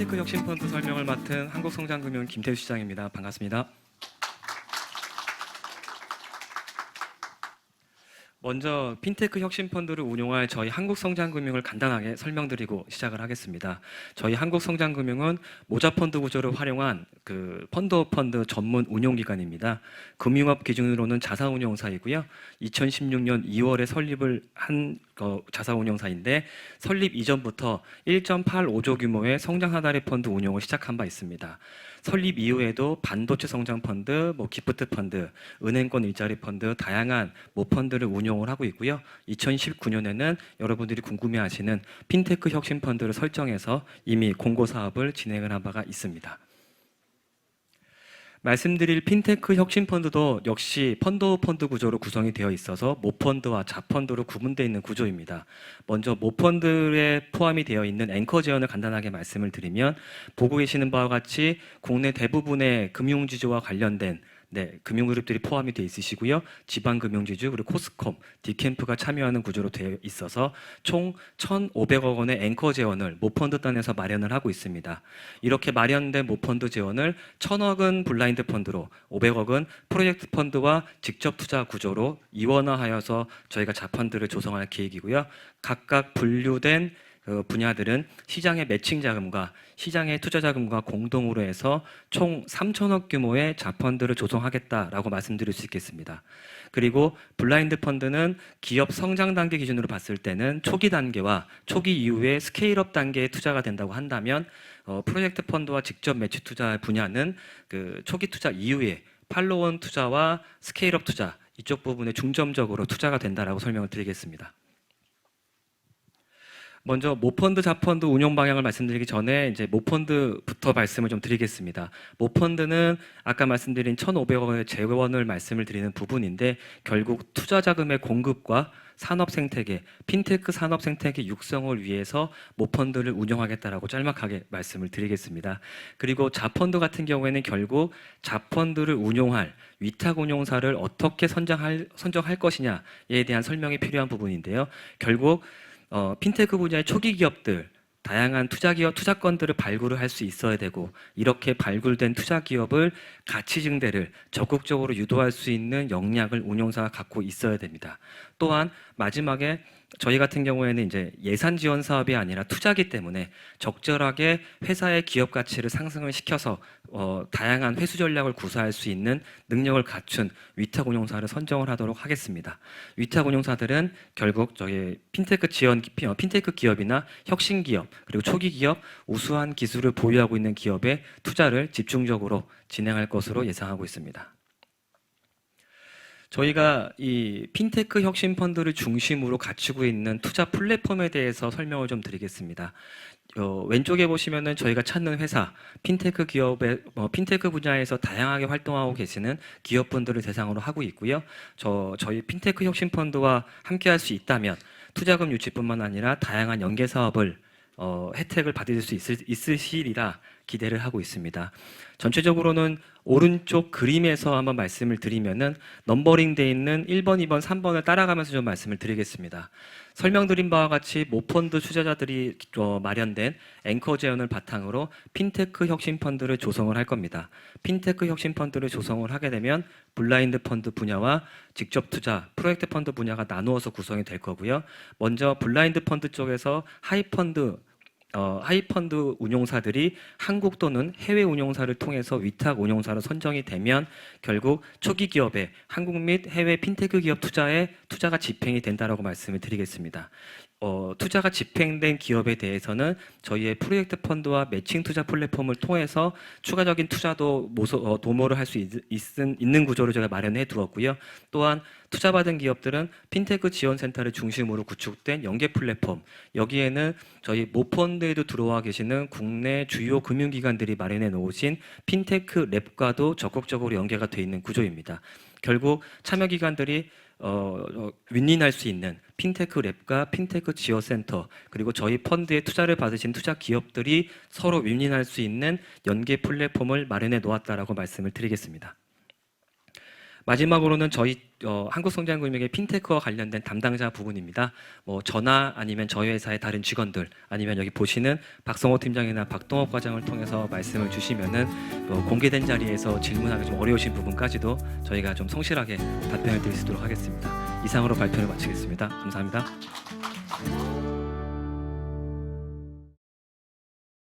핀테크 혁신 펀드 설명을 맡은 한국성장금융 김태우 시장입니다. 반갑습니다. 먼저 핀테크 혁신 펀드를 운용할 저희 한국성장금융을 간단하게 설명드리고 시작을 하겠습니다. 저희 한국성장금융은 모자 펀드 구조를 활용한 그 펀드 펀드 전문 운용 기관입니다. 금융업 기준으로는 자사운용사이고요. 2016년 2월에 설립을 한 어, 자사운용사인데 설립 이전부터 1.85조 규모의 성장 하다리 펀드 운용을 시작한 바 있습니다. 설립 이후에도 반도체 성장 펀드, 뭐 기프트 펀드, 은행권 일자리 펀드 다양한 모 펀드를 운용을 하고 있고요. 2019년에는 여러분들이 궁금해하시는 핀테크 혁신 펀드를 설정해서 이미 공고 사업을 진행을 한 바가 있습니다. 말씀드릴 핀테크 혁신 펀드도 역시 펀드 오브 펀드 구조로 구성이 되어 있어서 모펀드와 자펀드로 구분되어 있는 구조입니다. 먼저 모펀드에 포함이 되어 있는 앵커 제언을 간단하게 말씀을 드리면 보고 계시는 바와 같이 국내 대부분의 금융 지주와 관련된 네, 금융그룹들이 포함이 되어 있으시고요. 지방금융지주 그리고 코스콤, 디캠프가 참여하는 구조로 되어 있어서 총 1,500억 원의 앵커 재원을 모펀드 단에서 마련을 하고 있습니다. 이렇게 마련된 모펀드 재원을 1,000억은 블라인드 펀드로, 500억은 프로젝트 펀드와 직접 투자 구조로 이원화하여서 저희가 자펀드를 조성할 계획이고요. 각각 분류된 그 분야들은 시장의 매칭 자금과 시장의 투자 자금과 공동으로 해서 총 3천억 규모의 자펀드를 조성하겠다라고 말씀드릴 수 있겠습니다. 그리고 블라인드 펀드는 기업 성장 단계 기준으로 봤을 때는 초기 단계와 초기 이후에 스케일업 단계에 투자가 된다고 한다면 어, 프로젝트 펀드와 직접 매치 투자 분야는 그 초기 투자 이후에 팔로원 투자와 스케일업 투자 이쪽 부분에 중점적으로 투자가 된다라고 설명을 드리겠습니다. 먼저 모펀드 자펀드 운용 방향을 말씀드리기 전에 이제 모펀드부터 말씀을 좀 드리겠습니다. 모펀드는 아까 말씀드린 1,500억의 재원을 말씀을 드리는 부분인데 결국 투자 자금의 공급과 산업 생태계, 핀테크 산업 생태계 육성을 위해서 모펀드를 운영하겠다라고 짤막하게 말씀을 드리겠습니다. 그리고 자펀드 같은 경우에는 결국 자펀드를 운용할 위탁 운용사를 어떻게 선정할 선정할 것이냐에 대한 설명이 필요한 부분인데요. 결국 어, 핀테크 분야의 초기 기업들 다양한 투자 기업 투자건들을 발굴을 할 수 있어야 되고 이렇게 발굴된 투자 기업을 가치 증대를 적극적으로 유도할 수 있는 역량을 운용사가 갖고 있어야 됩니다. 또한 마지막에 저희 같은 경우에는 이제 예산 지원 사업이 아니라 투자기 때문에 적절하게 회사의 기업 가치를 상승을 시켜서 어, 다양한 회수 전략을 구사할 수 있는 능력을 갖춘 위탁 운용사를 선정을 하도록 하겠습니다. 위탁 운용사들은 결국 저희 핀테크 지원 어, 핀테크 기업이나 혁신 기업 그리고 초기 기업 우수한 기술을 보유하고 있는 기업에 투자를 집중적으로 진행할 것으로 예상하고 있습니다. 저희가 이 핀테크 혁신 펀드를 중심으로 갖추고 있는 투자 플랫폼에 대해서 설명을 좀 드리겠습니다. 어, 왼쪽에 보시면은 저희가 찾는 회사, 핀테크 기업의 어, 핀테크 분야에서 다양하게 활동하고 계시는 기업분들을 대상으로 하고 있고요. 저 저희 핀테크 혁신 펀드와 함께할 수 있다면 투자금 유치뿐만 아니라 다양한 연계 사업을 어, 혜택을 받을 수 있을, 있으시리라 기대를 하고 있습니다. 전체적으로는 오른쪽 그림에서 한번 말씀을 드리면은 넘버링 돼 있는 1번, 2번, 3번을 따라가면서 좀 말씀을 드리겠습니다. 설명드린 바와 같이 모펀드 투자자들이 어, 마련된 앵커 제언을 바탕으로 핀테크 혁신 펀드를 조성을 할 겁니다. 핀테크 혁신 펀드를 조성을 하게 되면 블라인드 펀드 분야와 직접 투자, 프로젝트 펀드 분야가 나누어서 구성이 될 거고요. 먼저 블라인드 펀드 쪽에서 하이 펀드 어, 하이펀드 운용사들이 한국 또는 해외 운용사를 통해서 위탁 운용사로 선정이 되면 결국 초기 기업에 한국 및 해외 핀테크 기업 투자에 투자가 집행이 된다라고 말씀을 드리겠습니다. 어, 투자가 집행된 기업에 대해서는 저희의 프로젝트 펀드와 매칭 투자 플랫폼을 통해서 추가적인 투자도 모소, 어, 도모를 할 수 있는 구조를 제가 마련해 두었고요. 또한 투자받은 기업들은 핀테크 지원센터를 중심으로 구축된 연계 플랫폼 여기에는 저희 모펀드에도 들어와 계시는 국내 주요 금융기관들이 마련해 놓으신 핀테크 랩과도 적극적으로 연계가 돼 있는 구조입니다. 결국 참여 기관들이 어, 어, 윈윈할 수 있는 핀테크 랩과 핀테크 지원센터 그리고 저희 펀드에 투자를 받으신 투자 기업들이 서로 윈윈할 수 있는 연계 플랫폼을 마련해 놓았다라고 말씀을 드리겠습니다. 마지막으로는 저희 어, 한국성장금융의 핀테크와 관련된 담당자 부분입니다. 뭐 저나 아니면 저희 회사의 다른 직원들 아니면 여기 보시는 박성호 팀장이나 박동업 과장을 통해서 말씀을 주시면은 어, 공개된 자리에서 질문하기 좀 어려우신 부분까지도 저희가 좀 성실하게 답변을 드릴 수 있도록 하겠습니다. 이상으로 발표를 마치겠습니다. 감사합니다.